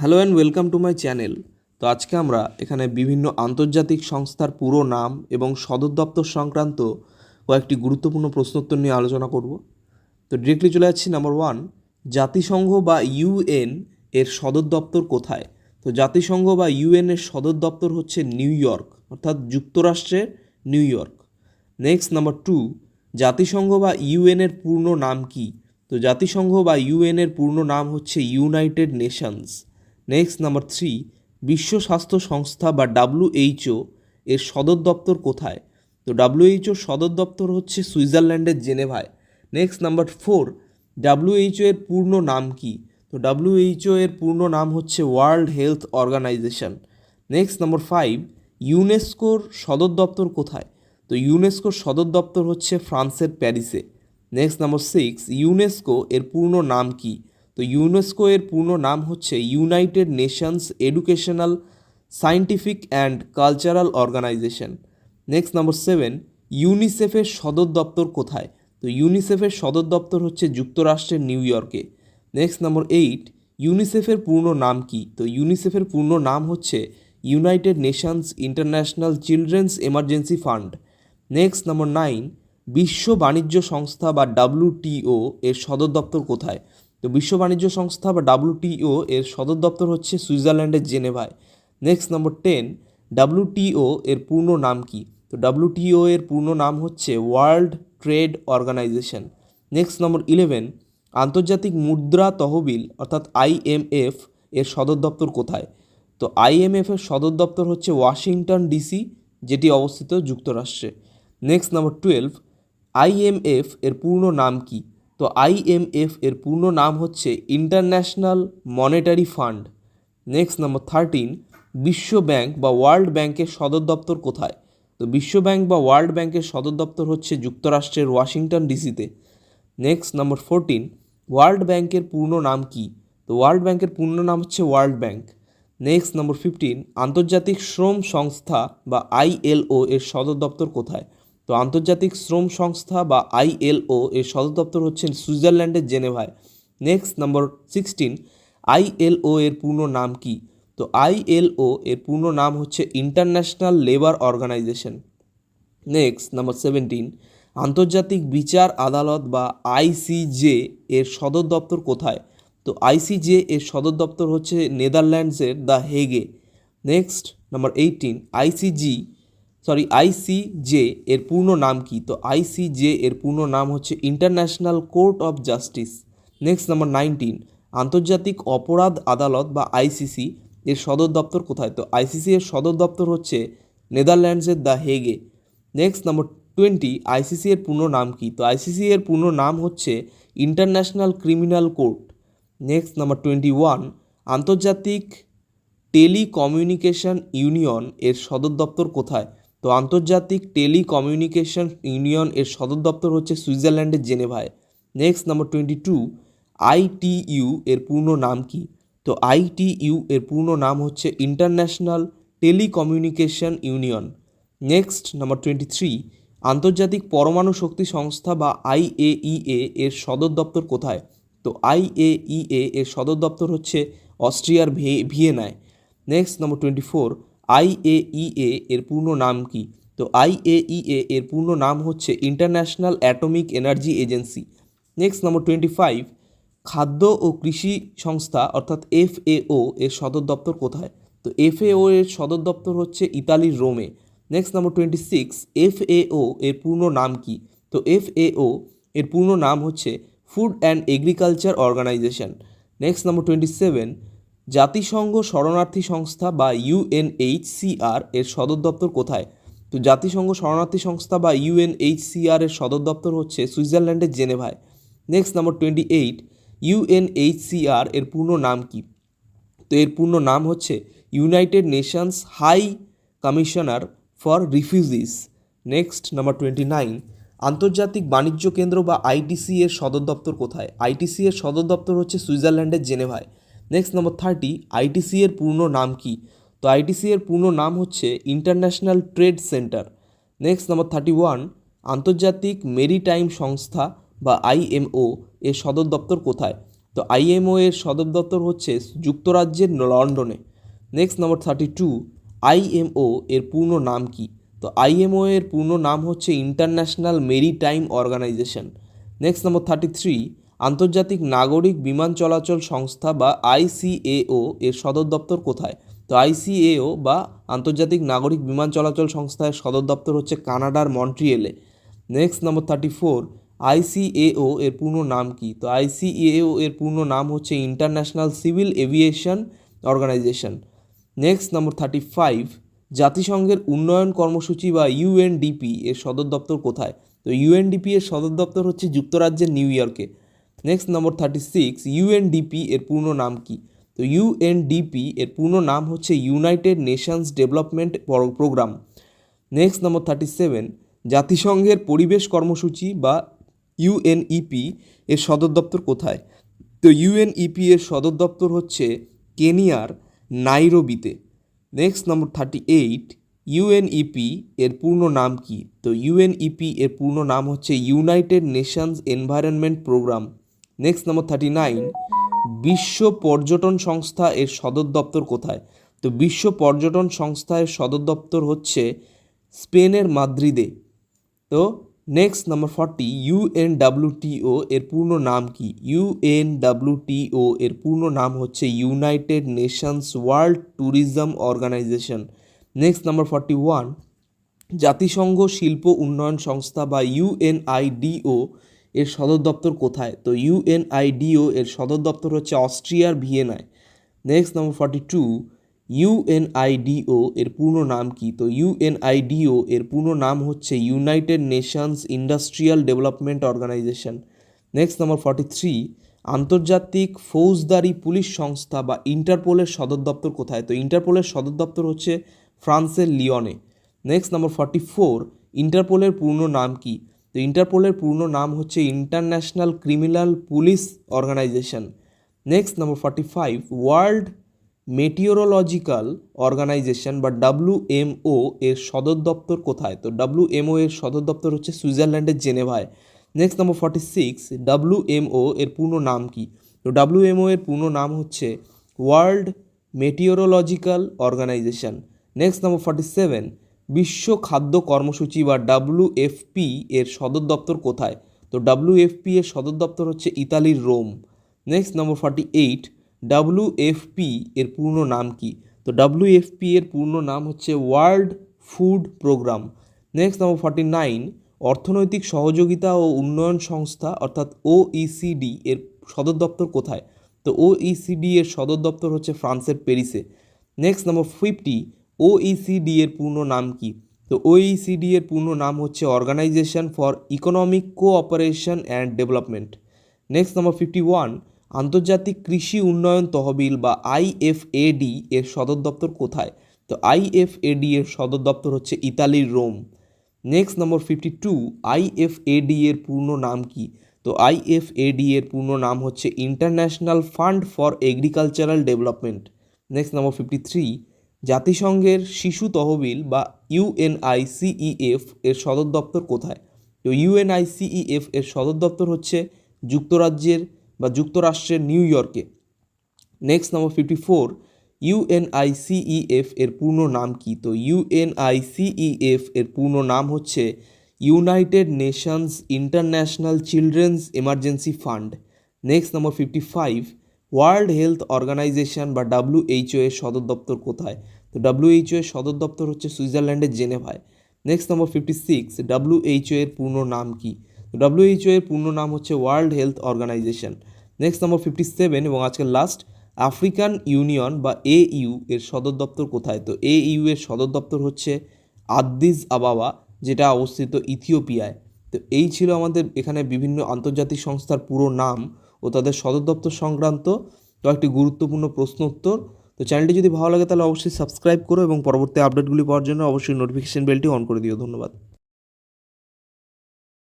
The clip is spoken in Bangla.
Hello and welcome to my channel তো আজকে আমরা এখানে বিভিন্ন আন্তর্জাতিক সংস্থার পুরো নাম এবং সদর দপ্তর সংক্রান্ত কয়েকটি গুরুত্বপূর্ণ প্রশ্নোত্তর নিয়ে আলোচনা করব। তো ডিরেক্টলি চলে যাচ্ছি নাম্বার ওয়ান জাতিসংঘ বা ইউএন এর সদর দপ্তর কোথায়? তো জাতিসংঘ বা ইউএন এর সদর দপ্তর হচ্ছে নিউ ইয়র্ক, অর্থাৎ যুক্তরাষ্ট্রের New York. Next number two জাতিসংঘ বা ইউএন এর পূর্ণ নাম কি? তো জাতিসংঘ বা ইউএন এর পূর্ণ নাম হচ্ছে United Nations next number three বিশ্ব স্বাস্থ্য সংস্থা বা ডাব্লিউএইচও এর সদর দপ্তর কোথায়? তো ডাব্লিউএইচওর সদর দপ্তর হচ্ছে সুইজারল্যান্ডের জেনেভায়। নেক্সট নাম্বার ফোর ডাব্লিউএইচও এর পূর্ণ নাম কি? তো ডাব্লিউএইচও এর পূর্ণ নাম হচ্ছে World Health Organization next number five ইউনেস্কোর সদর দপ্তর কোথায়? তো ইউনেস্কোর সদর দপ্তর হচ্ছে ফ্রান্সের প্যারিসে। নেক্সট নাম্বার সিক্স ইউনেস্কো এর পূর্ণ নাম কি? তো ইউনেস্কো এর পূর্ণ নাম হচ্ছে United Nations Educational Scientific and Cultural Organization next number seven ইউনিসেফের সদর দপ্তর কোথায়? তো ইউনিসেফের সদর দপ্তর হচ্ছে যুক্তরাষ্ট্রের নিউ ইয়র্কে। নেক্সট নাম্বার এইট ইউনিসেফের পূর্ণ নাম কি? তো ইউনিসেফের পূর্ণ নাম হচ্ছে United Nations International Children's Emergency Fund next number nine বিশ্ব বাণিজ্য সংস্থা বা ডাব্লিউটিও এর সদর দপ্তর কোথায়? তো বিশ্ব বাণিজ্য সংস্থা বা ডাব্লিউটিও এর সদর দপ্তর হচ্ছে সুইজারল্যান্ডের জেনেভায়। নেক্সট নম্বর টেন ডাব্লিউটিও এর পূর্ণ নাম কি? তো ডাব্লিউটিও এর পূর্ণ নাম হচ্ছে World Trade Organization. Next number eleven আন্তর্জাতিক মুদ্রা তহবিল অর্থাৎ আইএমএফ এর সদর দপ্তর কোথায়? তো আইএমএফ এর সদর দপ্তর হচ্ছে ওয়াশিংটন ডিসি, যেটি অবস্থিত যুক্তরাষ্ট্রে। নেক্সট নম্বর টুয়েলভ আইএমএফ এর পূর্ণ নাম কি? তো আইএমএফ এর পূর্ণ নাম হচ্ছে International Monetary Fund next number thirteen বিশ্ব ব্যাংক বা ওয়ার্ল্ড ব্যাংকের সদর দপ্তর কোথায়? তো বিশ্ব ব্যাংক বা ওয়ার্ল্ড ব্যাংকের সদর দপ্তর হচ্ছে যুক্তরাষ্ট্রের ওয়াশিংটন ডিসিতে। নেক্সট নাম্বার ফোরটিন ওয়ার্ল্ড ব্যাংকের পূর্ণ নাম কি? তো ওয়ার্ল্ড ব্যাংকের পূর্ণ নাম হচ্ছে World Bank. Next number fifteen আন্তর্জাতিক শ্রম সংস্থা বা আইএলও এর সদর দপ্তর কোথায়? তো আন্তর্জাতিক শ্রম সংস্থা বা আইএলও এর সদর দপ্তর হচ্ছে সুইজারল্যান্ডের জেনেভায়। নেক্সট, নম্বর সিক্সটিন আইএলও এর পূর্ণ নাম কি? তো আইএলও এর পূর্ণ নাম হচ্ছে International Labour Organization. Next, number seventeen, আন্তর্জাতিক বিচার আদালত বা আইসিজে এর সদর দপ্তর কোথায়? তো আইসিজে এর সদর দপ্তর হচ্ছে নেদারল্যান্ডসের the হেগে। Next, number eighteen ICG sorry ICJ এর পূর্ণ নাম কি? তো আইসিজে এর পূর্ণ নাম হচ্ছে International Court of Justice next number nineteen আন্তর্জাতিক অপরাধ আদালত বা আইসিসি এর সদর দপ্তর কোথায়? তো আইসিসি এর সদর দপ্তর হচ্ছে নেদারল্যান্ডসের দ্য হেগে নেক্সট নাম্বার টোয়েন্টি আইসিসি এর পূর্ণ নাম কি? তো আইসিসি এর পূর্ণ নাম হচ্ছে International Criminal Court next number twenty one আন্তর্জাতিক টেলিকমিউনিকেশন ইউনিয়ন এর সদর দপ্তর কোথায়? তো আন্তর্জাতিক টেলিকমিউনিকেশন ইউনিয়ন এর সদর দপ্তর হচ্ছে সুইজারল্যান্ডের জেনেভায়। Next, number twenty two ITU এর পূর্ণ নাম কি? তো আইটিইউ এর পূর্ণ নাম হচ্ছে International Telecommunication Union. Next, number twenty three, আন্তর্জাতিক পরমাণু শক্তি সংস্থা বা আইএইএ এর সদর দপ্তর কোথায়? তো আইএইএ এর সদর দপ্তর হচ্ছে অস্ট্রিয়ার ভিয়েনায়। Next, number twenty four IAEA এর পূর্ণ নাম কি? তো আইএইএ এর পূর্ণ নাম হচ্ছে International Atomic Energy Agency next number twenty five খাদ্য ও কৃষি সংস্থা অর্থাৎ এফএও এর সদর দপ্তর কোথায়? তো এফএও এর সদর দপ্তর হচ্ছে ইতালির রোমে। Next number twenty six FAO এর পূর্ণ নাম কি? তো এফএও এর পূর্ণ নাম হচ্ছে Food and Agriculture Organization next number twenty seven জাতিসংঘ শরণার্থী সংস্থা বা ইউএনএইচসিআর এর সদর দপ্তর কোথায়? তো জাতিসংঘ শরণার্থী সংস্থা বা ইউএনএইচসিআর এর সদর দপ্তর হচ্ছে সুইজারল্যান্ডের জেনেভায়। Next number twenty eight UNHCR এর পূর্ণ নাম কি? তো এর পূর্ণ নাম হচ্ছে United Nations High Commissioner for Refugees. Next number twenty nine আন্তর্জাতিক বাণিজ্য কেন্দ্র বা আইটিসি এর সদর দপ্তর কোথায়? আইটিসি এর সদর দপ্তর হচ্ছে সুইজারল্যান্ডের জেনেভায়। নেক্সট নাম্বার থার্টি আইটিসি এর পূর্ণ নাম কি? তো আইটিসি এর পূর্ণ নাম হচ্ছে International Trade Centre next number thirty one আন্তর্জাতিক মেরিটাইম সংস্থা বা আইএমও এর সদর দপ্তর কোথায়? তো আইএমও এর সদর দপ্তর হচ্ছে যুক্তরাজ্যের লন্ডনে। Next number thirty two IMO এর পূর্ণ নাম কি? তো আইএমও এর পূর্ণ নাম হচ্ছে International Maritime Organization next number thirty three আন্তর্জাতিক নাগরিক বিমান চলাচল সংস্থা বা আইসিএও এর সদর দপ্তর কোথায়? তো আইসিএও বা আন্তর্জাতিক নাগরিক বিমান চলাচল সংস্থার সদর দপ্তর হচ্ছে কানাডার মন্ট্রিয়েলে। Next number thirty four ICAO এর পূর্ণ নাম কি? তো আইসিএও এর পূর্ণ নাম হচ্ছে International Civil Aviation Organization. Next number thirty five, জাতিসংঘের উন্নয়ন কর্মসূচি বা ইউএনডিপি এর সদর দপ্তর কোথায়? তো ইউএনডিপি এর সদর দপ্তর হচ্ছে যুক্তরাজ্যের নিউ ইয়র্কে। Next number thirty six UNDP এর পূর্ণ নাম কি? তো ইউএনডিপি এর পূর্ণ নাম হচ্ছে United Nations Development Programme next number thirty seven জাতিসংঘের পরিবেশ কর্মসূচি বা ইউএনইপি এর সদর দপ্তর কোথায়? তো ইউএনইপি এর সদর দপ্তর হচ্ছে কেনিয়ার, নাইরোবিতে। Next number thirty eight UNEP এর পূর্ণ নাম কি? তো ইউএনইপি এর পূর্ণ নাম হচ্ছে United Nations Environment Programme next number thirty nine বিশ্ব পর্যটন সংস্থা এর সদর দপ্তর কোথায়? তো বিশ্ব পর্যটন সংস্থা এর সদর দপ্তর হচ্ছে স্পেনের মাদ্রিদে। তো নেক্সট নাম্বার ফর্টি ইউএনডাব্লিউটিও এর পূর্ণ নাম কি? ইউএনডাব্লিউটিও এর পূর্ণ নাম হচ্ছে United Nations World Tourism Organization next number forty one জাতিসংঘ শিল্প উন্নয়ন সংস্থা বা ইউএনআইডিও এর সদর দপ্তর কোথায়? তো ইউএনআইডিও এর সদর দপ্তর হচ্ছে অস্ট্রিয়ার ভিয়েনায়। Next number forty two UNIDO এর পূর্ণ নাম কি? তো ইউএনআইডিও এর পূর্ণ নাম হচ্ছে United Nations Industrial Development Organization next number forty three আন্তর্জাতিক ফৌজদারি পুলিশ সংস্থা বা ইন্টারপোলের সদর দপ্তর কোথায়? তো ইন্টারপোলের সদর দপ্তর হচ্ছে ফ্রান্সের লিওনে। নেক্সট নাম্বার ফর্টি ফোর ইন্টারপোলের পূর্ণ নাম কি? তো ইন্টারপোলের পূর্ণ নাম হচ্ছে International Criminal Police Organization next number forty five World Meteorological Organization বা ডাব্লিউএমও এর সদর দপ্তর কোথায়? তো ডাব্লিউএমও এর সদর দপ্তর হচ্ছে সুইজারল্যান্ডের জেনেভায়। Next number forty six WMO এর পূর্ণ নাম কি? তো ডাব্লিউএমও এর পূর্ণ নাম হচ্ছে World Meteorological Organization next number forty seven বিশ্ব খাদ্য কর্মসূচি বা ডাব্লিউএফপি এর সদর দপ্তর কোথায়? তো ডাব্লিউএফপি এর সদর দপ্তর হচ্ছে ইতালির Rome. Next number forty eight WFP এর পূর্ণ নাম কি? তো ডাব্লিউএফপি এর পূর্ণ নাম হচ্ছে World Food Programme next number forty nine অর্থনৈতিক সহযোগিতা ও উন্নয়ন সংস্থা, অর্থাৎ ওইসিডি এর সদর দপ্তর কোথায়? তো ওইসিডি এর সদর দপ্তর হচ্ছে ফ্রান্সের প্যারিসে। নেক্সট নম্বর ফিফটি ওইসিডি এর পূর্ণ নাম কি? তো ওইসিডি এর পূর্ণ নাম হচ্ছে Organisation for Economic Cooperation and Development next number fifty one আন্তর্জাতিক কৃষি উন্নয়ন তহবিল বা আইএফএডি এর সদর দপ্তর কোথায়? তো আইএফএডি এর সদর দপ্তর হচ্ছে ইতালির Rome. Next number fifty two IFAD এর পূর্ণ নাম কি? তো আইএফএডি এর পূর্ণ নাম হচ্ছে International Fund for Agricultural Development next number fifty three জাতিসংঘের শিশু তহবিল বা ইউএনআইসিইএফ এর সদর দপ্তর কোথায়? তো ইউএনআইসিইএফ এর সদর দপ্তর হচ্ছে যুক্তরাজ্যের বা যুক্তরাষ্ট্রের নিউ ইয়র্কে। Next number fifty four UNICEF এর পূর্ণ নাম কি? তো ইউএনআইসিইএফ এর পূর্ণ নাম হচ্ছে United Nations International Children's Emergency Fund. Next number fifty five World Health Organization বা ডাব্লিউএইচও এর সদর দপ্তর কোথায়? তো ডাব্লিউএইচও এর সদর দপ্তর হচ্ছে সুইজারল্যান্ডের জেনেভায়। Next number fifty six WHO এর পূর্ণ নাম কি? ডাব্লিউএইচও এর পূর্ণ নাম হচ্ছে World Health Organization next number fifty seven এবং আজকের লাস্ট আফ্রিকান ইউনিয়ন বা এ ইউ এর সদর দপ্তর কোথায়? তো এ ইউ এর সদর দপ্তর হচ্ছে আদ্দিস আবাবা, যেটা অবস্থিত ইথিওপিয়ায়। তো এই ছিল আমাদের এখানে বিভিন্ন আন্তর্জাতিক সংস্থার পুরো নাম। ও তাদের সদর দপ্তর সংক্রান্ত কয়েকটি গুরুত্বপূর্ণ প্রশ্ন উত্তর তো চ্যানেলটি যদি ভালো লাগে তাহলে অবশ্যই সাবস্ক্রাইব করো এবং পরবর্তী আপডেটগুলি পাওয়ার জন্য অবশ্যই নোটিফিকেশন বেলটি অন করে দিও। ধন্যবাদ।